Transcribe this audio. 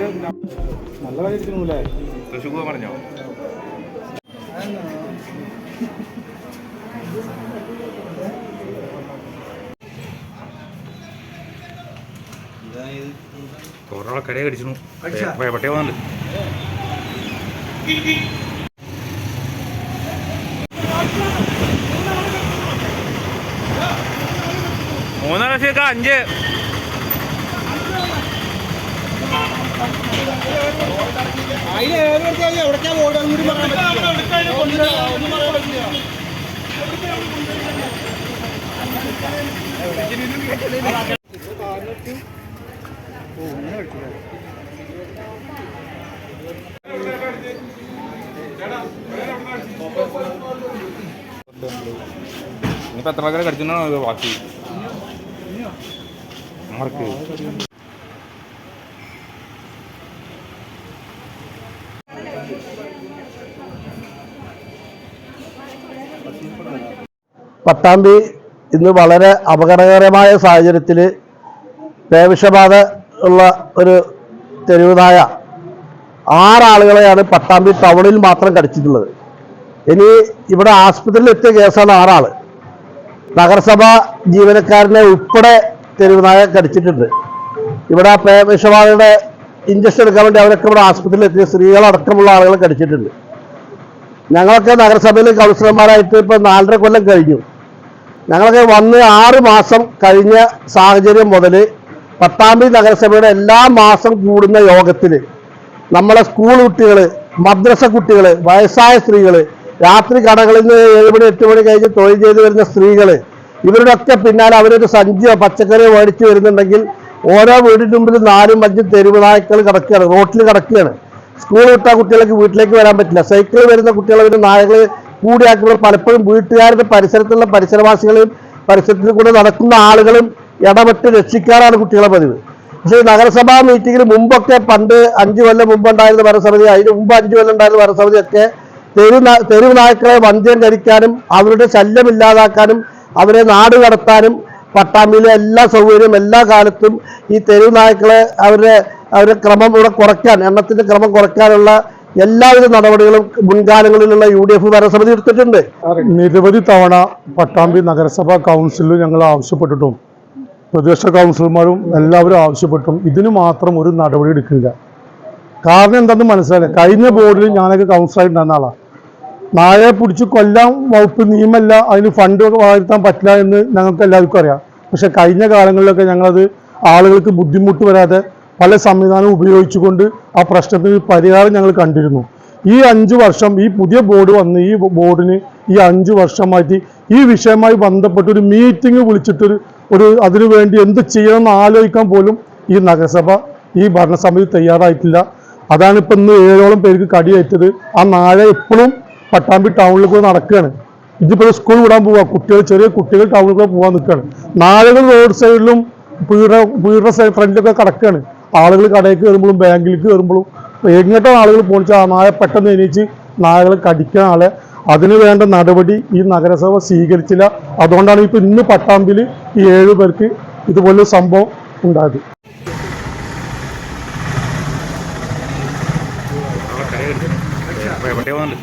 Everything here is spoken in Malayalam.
നല്ല കാര്യം തൃശ്ശൂർ പറഞ്ഞോ കടിച്ചു പട്ടേ പോകുന്നുണ്ട് മൂന്നാം ലക്ഷമൊക്കെ അഞ്ച്. അതിന് ഏതൊക്കെ എവിടേക്കാ ഓടുക കൂടി പറയാൻ പറ്റില്ല. ഇനിയിപ്പോൾ എത്ര ആൾക്കാരെ കടിച്ചിട്ടുണ്ടോ ബാക്കി? മാർക്ക്. പട്ടാമ്പി ഇന്ന് വളരെ അപകടകരമായ സാഹചര്യത്തിൽ പേവിഷബാധ ഉള്ള ഒരു തെരുവ് ആറാളുകളെയാണ് പത്താം തീയതി ടൗണിൽ മാത്രം കടിച്ചിട്ടുള്ളത്. ഇനി ഇവിടെ ആസ്പത്രിയിൽ എത്തിയ കേസാണ് ആറാൾ. നഗരസഭ ജീവനക്കാരനെ ഉൾപ്പെടെ തെരുവുനായ കടിച്ചിട്ടുണ്ട്. ഇവിടെ പേവിഷബാധയുടെ ഇഞ്ചക്ഷൻ എടുക്കാൻ വേണ്ടി അവരൊക്കെ ഇവിടെ ആസ്പത്രിയിൽ എത്തിയ സ്ത്രീകളടക്കമുള്ള ആളുകളെ കടിച്ചിട്ടുണ്ട്. ഞങ്ങളൊക്കെ നഗരസഭയിൽ കൗൺസിലർമാരായിട്ട് ഇപ്പൊ നാലര കൊല്ലം കഴിഞ്ഞു. ഞങ്ങളൊക്കെ വന്ന് ആറ് മാസം കഴിഞ്ഞ സാഹചര്യം മുതൽ പട്ടാമ്പി നഗരസഭയുടെ എല്ലാ മാസം കൂടുന്ന യോഗത്തിൽ നമ്മളെ സ്കൂൾ കുട്ടികൾ മദ്രസ കുട്ടികൾ വയസ്സായ സ്ത്രീകൾ രാത്രി കടകളിൽ നിന്ന് ഏഴ് മണി എട്ട് മണി കഴിഞ്ഞ് തൊഴിൽ ചെയ്ത് വരുന്ന സ്ത്രീകൾ ഇവരുടെയൊക്കെ പിന്നാലെ അവരൊരു സഞ്ചിയോ പച്ചക്കറിയോ മേടിച്ച് വരുന്നുണ്ടെങ്കിൽ ഓരോ വീടിന്റെ മുമ്പിൽ നാലും അഞ്ചും തെരുവ് നായ്ക്കൾ കിടക്കുകയാണ് റോട്ടിൽ കിടക്കുകയാണ്. സ്കൂൾ വിട്ട കുട്ടികൾക്ക് വീട്ടിലേക്ക് വരാൻ പറ്റില്ല. സൈക്കിൾ വരുന്ന കുട്ടികൾ അവരുടെ നായകൾ കൂടിയാക്കുമ്പോൾ പലപ്പോഴും വീട്ടുകാരുടെ പരിസരത്തുള്ള പരിസരവാസികളെയും പരിസരത്തിൽ കൂടെ നടക്കുന്ന ആളുകളും ഇടപെട്ട് രക്ഷിക്കാറാണ് കുട്ടികളെ പതിവ്. പക്ഷേ നഗരസഭാ മീറ്റിങ്ങിന് മുമ്പൊക്കെ പണ്ട് അഞ്ചു കൊല്ലം മുമ്പ് ഉണ്ടായിരുന്ന ഭരണസമിതി അതിന് മുമ്പ് അഞ്ചു കൊല്ലം ഉണ്ടായിരുന്ന ഭരണസമിതിയൊക്കെ തെരുവ് നാ- തെരുവ് നായ്ക്കളെ വന്ധ്യം ധരിക്കാനും അവരുടെ ശല്യം ഇല്ലാതാക്കാനും അവരെ നാട് കടത്താനും പട്ടാമ്പിയിലെ എല്ലാ സൗകര്യവും എല്ലാ കാലത്തും ഈ തെരുവ് നായ്ക്കളെ അവരുടെ അവരുടെ ക്രമം ഇവിടെ കുറയ്ക്കാൻ എണ്ണത്തിന്റെ ക്രമം കുറയ്ക്കാനുള്ള എല്ലാവിധ നടപടികളും മുൻകാലങ്ങളിലുള്ള യു ഡി എഫ് ഭരണസമിതി എടുത്തിട്ടുണ്ട്. നിരവധി തവണ പട്ടാമ്പി നഗരസഭാ കൗൺസിലിൽ ഞങ്ങൾ ആവശ്യപ്പെട്ടിട്ടും പ്രദേശ കൗൺസിലർമാരും എല്ലാവരും ആവശ്യപ്പെട്ടും ഇതിന് മാത്രം ഒരു നടപടി എടുക്കില്ല. കാരണം എന്താണെന്ന് മനസ്സിലായില്ല? കഴിഞ്ഞ ബോർഡിൽ ഞാനൊക്കെ കൗൺസിലായിട്ടുണ്ടായിരുന്ന ആളാണ് നാളെ പിടിച്ച് കൊല്ലാൻ വകുപ്പ് നിയമല്ല അതിന് ഫണ്ട് വാഴ്ത്താൻ പറ്റില്ല എന്ന് ഞങ്ങൾക്ക് എല്ലാവർക്കും അറിയാം. പക്ഷെ കഴിഞ്ഞ കാലങ്ങളിലൊക്കെ ഞങ്ങളത് ആളുകൾക്ക് ബുദ്ധിമുട്ട് വരാതെ പല സംവിധാനം ഉപയോഗിച്ചുകൊണ്ട് ആ പ്രശ്നത്തിന് പരിഹാരം ഞങ്ങൾ കണ്ടിരുന്നു. ഈ അഞ്ച് വർഷം ഈ പുതിയ ബോർഡ് വന്ന് ഈ ബോർഡിന് ഈ അഞ്ച് വർഷമായിട്ട് ഈ വിഷയമായി ബന്ധപ്പെട്ട് ഒരു മീറ്റിംഗ് വിളിച്ചിട്ടൊരു ഒരു അതിനു വേണ്ടി എന്ത് ചെയ്യണമെന്ന് ആലോചിക്കാൻ പോലും ഈ നഗരസഭ ഈ ഭരണസമിതി തയ്യാറായിട്ടില്ല. അതാണ് ഇപ്പം ഇന്ന് ഏഴോളം പേർക്ക് കടിയേറ്റത്. ആ നാളെ എപ്പോഴും പട്ടാമ്പി ടൗണിൽ കൂടെ നടക്കുകയാണ്. ഇതിപ്പോൾ സ്കൂൾ വിടാൻ പോവാ. കുട്ടികൾ ചെറിയ കുട്ടികൾ ടൗണിൽ കൂടെ പോകാൻ നിൽക്കുകയാണ്. നായകൾ റോഡ് സൈഡിലും വീട വീടിന്റെ സൈഡ് ഫ്രണ്ടിലൊക്കെ കിടക്കുകയാണ്. ആളുകൾ കടയിൽ കയറുമ്പോഴും ബാങ്കിൽ കയറുമ്പോഴും എങ്ങോട്ടാണ് ആളുകൾ പോണിച്ചാൽ ആ നായ പെട്ടെന്ന് എണീച്ച് നായകളെ കടിക്കാൻ ആളെ. അതിന് വേണ്ട നടപടി ഈ നഗരസഭ സ്വീകരിച്ചില്ല. അതുകൊണ്ടാണ് ഇപ്പൊ ഇന്ന് പട്ടാമ്പിൽ ഈ ഏഴു പേർക്ക് ഇതുപോലൊരു സംഭവം ഉണ്ടായത്. Thank പോകുന്നുണ്ട്